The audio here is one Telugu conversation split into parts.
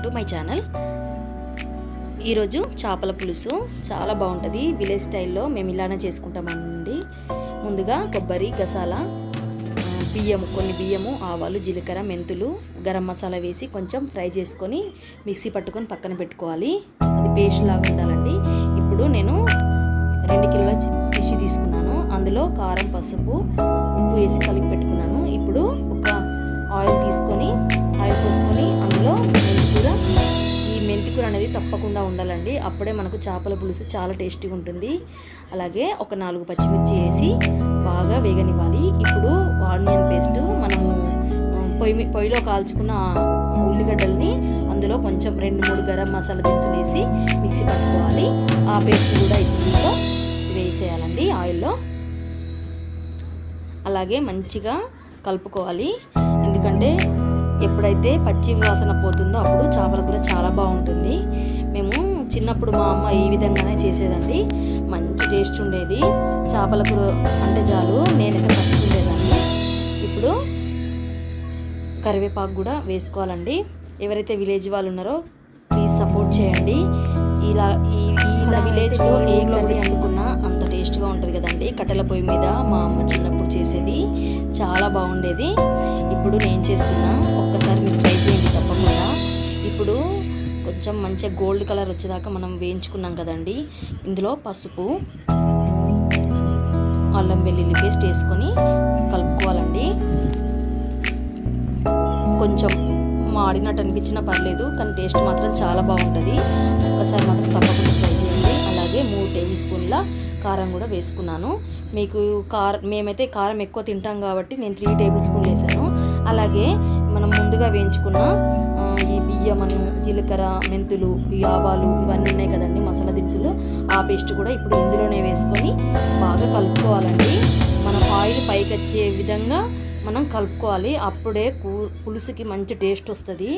Back to my channel. ఈరోజు చేపల పులుసు చాలా బాగుంటుంది. విలేజ్ స్టైల్లో మేము ఇలానే చేసుకుంటామండి. ముందుగా కొబ్బరి గసాల బియ్యము కొన్ని బియ్యము ఆవాలు జీలకర్ర మెంతులు గరం మసాలా వేసి కొంచెం ఫ్రై చేసుకొని మిక్సీ పట్టుకొని పక్కన పెట్టుకోవాలి. అది పేస్ట్ లాగా ఉండాలండి. ఇప్పుడు నేను రెండు కిలోల చి- ఫిష్ తీసుకున్నాను. అందులో కారం పసుపు ఉప్పు వేసి కలిపి పెట్టుకున్నాను. ఇప్పుడు ఒక ఆయిల్ తీసుకొని అనేది తప్పకుండా ఉండాలండి. అప్పుడే మనకు చేపల పులుసు చాలా టేస్టీగా ఉంటుంది. అలాగే ఒక నాలుగు పచ్చిమిర్చి వేసి బాగా వేగనివ్వాలి. ఇప్పుడు ఆనియన్ పేస్ట్ మనము పొయ్యి మీ- పొయ్యిలో కాల్చుకున్న ఉల్లిగడ్డల్ని అందులో కొంచెం రెండు మూడు గరం మసాలా దినుసులు వేసి మిక్సీ పట్టుకోవాలి. ఆ పేస్ట్ కూడా ఇందులో వేసేయాలండి ఆయిల్లో. అలాగే మంచిగా కలుపుకోవాలి. ఎందుకంటే ఎప్పుడైతే పచ్చి వాసన పోతుందో అప్పుడు చేపల కూర చాలా బాగుంటుంది. మేము చిన్నప్పుడు మా అమ్మ ఈ విధంగానే చేసేదండి. మంచి టేస్ట్ ఉండేది. చేపల కూర అంటే చాలు నేనైతే ఫస్ట్ ఉండేదాన్ని ఇప్పుడు కరివేపాకు కూడా వేసుకోవాలండి. ఎవరైతే విలేజ్ వాళ్ళు ఉన్నారో ప్లీజ్ సపోర్ట్ చేయండి. ఇలా ఈ ఇలా విలేజ్లో ఏ కర్రీ అనుకున్నా అంత టేస్ట్గా ఉంటుంది కదండి. కట్టెల పొయ్యి మీద మా అమ్మ చిన్నప్పుడు చేసేది. చాలా బాగుండేది. ఇప్పుడు నేను చేస్తున్నా. ఒక్కసారి మీరు ట్రై చేయండి తప్పకుండా. ఇప్పుడు కొంచెం మంచిగా గోల్డ్ కలర్ వచ్చేదాకా మనం వేయించుకున్నాం కదండి. ఇందులో పసుపు అల్లం వెల్లుల్లి పేస్ట్ వేసుకొని కలుపుకోవాలండి. కొంచెం మాడినట్టు అనిపించినా పర్లేదు కానీ టేస్ట్ మాత్రం చాలా బాగుంటుంది. ఒక్కసారి మాత్రం తప్పకుండా ట్రై చేయండి. అలాగే మూడు టేబుల్ స్పూన్ల కారం కూడా వేసుకున్నాను. మీకు కారం మేమైతే కారం ఎక్కువ తింటాం కాబట్టి నేను త్రీ టేబుల్ స్పూన్లు వేసాను అలాగే మనం ముందుగా వేయించుకున్న ఈ బియ్యమను జీలకర్ర మెంతులు ఈ ఆవాలు ఇవన్నీ ఉన్నాయి కదండి మసాలా దినుసులు. ఆ పేస్ట్ కూడా ఇప్పుడు ఇందులోనే వేసుకొని బాగా కలుపుకోవాలండి. మనం ఆయిల్ పైకి వచ్చే విధంగా మనం కలుపుకోవాలి. అప్పుడే కూ పులుసుకి మంచి టేస్ట్ వస్తుంది.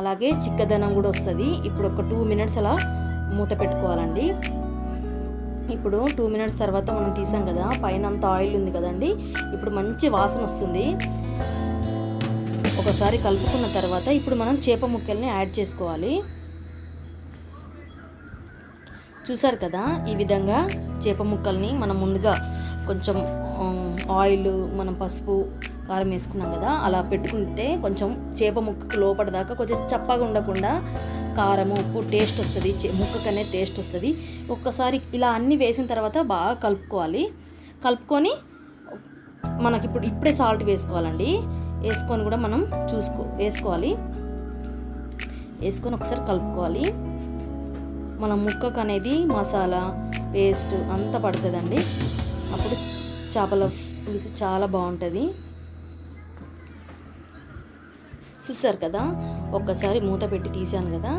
అలాగే చిక్కదనం కూడా వస్తుంది. ఇప్పుడు ఒక టూ మినిట్స్ అలా మూత పెట్టుకోవాలండి. ఇప్పుడు టూ మినిట్స్ తర్వాత మనం తీసాం కదా పైన అంత ఆయిల్ ఉంది కదండి. ఇప్పుడు మంచి వాసన వస్తుంది. ఒకసారి కలుపుకున్న తర్వాత ఇప్పుడు మనం చేప ముక్కల్ని యాడ్ చేసుకోవాలి. చూసారు కదా? ఈ విధంగా చేప ముక్కల్ని మనం ముందుగా కొంచెం ఆయిల్ మనం పసుపు కారం వేసుకున్నాం కదా? అలా పెట్టుకుంటే కొంచెం చేప ముక్కకు లోపడదాకా కొంచెం చప్పగా ఉండకుండా కారం ఉప్పు టేస్ట్ వస్తుంది. చే- ముక్కకనే టేస్ట్ వస్తుంది. ఒక్కసారి ఇలా అన్నీ వేసిన తర్వాత బాగా కలుపుకోవాలి. కలుపుకొని మనకి ఇప్పుడు ఇప్పుడే సాల్ట్ వేసుకోవాలండి. వేసుకొని కూడా మనం చూసుకో వేసుకోవాలి. వేసుకొని ఒకసారి కలుపుకోవాలి. మన ముక్కకు అనేది మసాలా పేస్ట్ అంతా పడుతుందండి. అప్పుడు చేపల పులుసు చాలా బాగుంటుంది. చూసారు కదా? ఒక్కసారి మూత పెట్టి తీసాను కదా?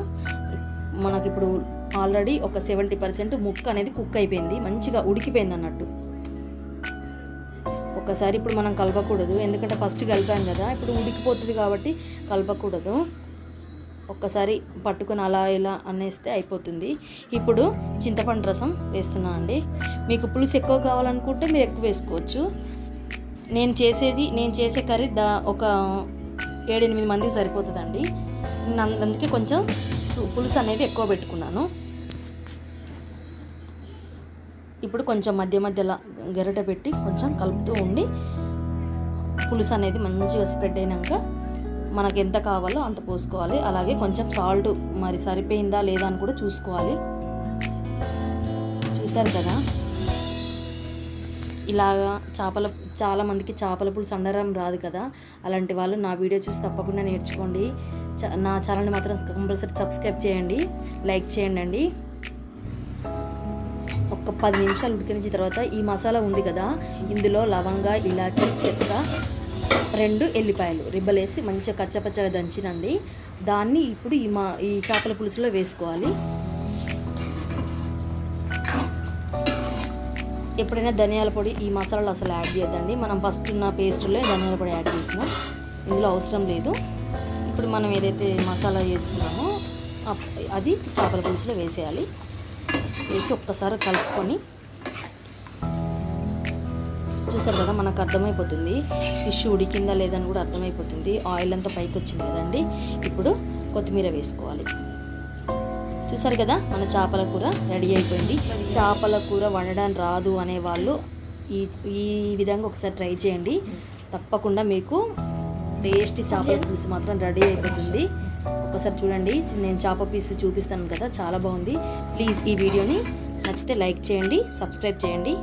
మనకి ఇప్పుడు ఆల్రెడీ ఒక సెవెంటీ పర్సెంట్ ముక్క అనేది కుక్ అయిపోయింది. మంచిగా ఉడికిపోయింది అన్నట్టు. ఒక్కసారి ఇప్పుడు మనం కలపకూడదు. ఎందుకంటే ఫస్ట్ కలిపాం కదా ఇప్పుడు ఉడికిపోతుంది కాబట్టి కలపకూడదు. ఒక్కసారి పట్టుకుని అలా ఇలా అనేస్తే అయిపోతుంది. ఇప్పుడు చింతపండు రసం వేస్తున్నా అండి. మీకు పులుసు ఎక్కువ కావాలనుకుంటే మీరు ఎక్కువ వేసుకోవచ్చు. నేను చేసేది నేను చేసే కర్రీ దా ఒక ఏడెనిమిది మందికి సరిపోతుందండి. అందుకే కొంచెం పులుసు అనేది ఎక్కువ పెట్టుకున్నాను. ఇప్పుడు కొంచెం మధ్య మధ్యలో గెరట పెట్టి కొంచెం కలుపుతూ ఉండి పులుసు అనేది మంచిగా స్ప్రెడ్ అయినాక మనకు ఎంత కావాలో అంత పోసుకోవాలి. అలాగే కొంచెం సాల్ట్ మరి సరిపోయిందా లేదా అని కూడా చూసుకోవాలి. చూశారు కదా? ఇలాగా చేపల చాలామందికి చేపల పులుసు అండరం రాదు కదా? అలాంటి వాళ్ళు నా వీడియో చూసి తప్పకుండా నేర్చుకోండి. చ- నా ఛానల్ని మాత్రం కంపల్సరీ సబ్స్క్రైబ్ చేయండి. లైక్ చేయండి అండి. ఒక పది నిమిషాలు ఉడికించిన తర్వాత ఈ మసాలా ఉంది కదా ఇందులో లవంగ ఇలాచి చెక్క రెండు ఎల్లిపాయలు రిబ్బలేసి మంచిగా కచ్చపచ్చగా దంచినండి. దాన్ని ఇప్పుడు ఈ మా ఈ చేపల పులుసులో వేసుకోవాలి. ఎప్పుడైనా ధనియాల పొడి ఈ మసాలాలు అసలు యాడ్ చేయొద్దండి. మనం ఫస్ట్ ఉన్న పేస్ట్లో ధనియాల పొడి యాడ్ చేసినాం. ఇందులో అవసరం లేదు. ఇప్పుడు మనం ఏదైతే మసాలా చేసుకున్నామో అది చేపల పులుసులో వేసేయాలి. వేసి ఒక్కసారి కలుపుకొని చూసారు కదా మనకు అర్థమైపోతుంది. ఫిష్ ఉడికిందా లేదని కూడా అర్థమైపోతుంది. ఆయిల్ అంతా పైకి వచ్చింది కదండి. ఇప్పుడు కొత్తిమీర వేసుకోవాలి. చూసారు కదా మన చేపల కూర రెడీ అయిపోయింది. చేపల కూర వండడం రాదు అనే వాళ్ళు ఈ ఈ విధంగా ఒకసారి ట్రై చేయండి. తప్పకుండా మీకు టేస్టీ చేపల పులుసు మాత్రం రెడీ అయిపోతుంది. ఒకసారి చూడండి. నేను చేప పీస్ చూపిస్తాను కదా చాలా బాగుంది. ప్లీజ్ ఈ వీడియోని నచ్చితే లైక్ చేయండి సబ్స్క్రైబ్ చేయండి.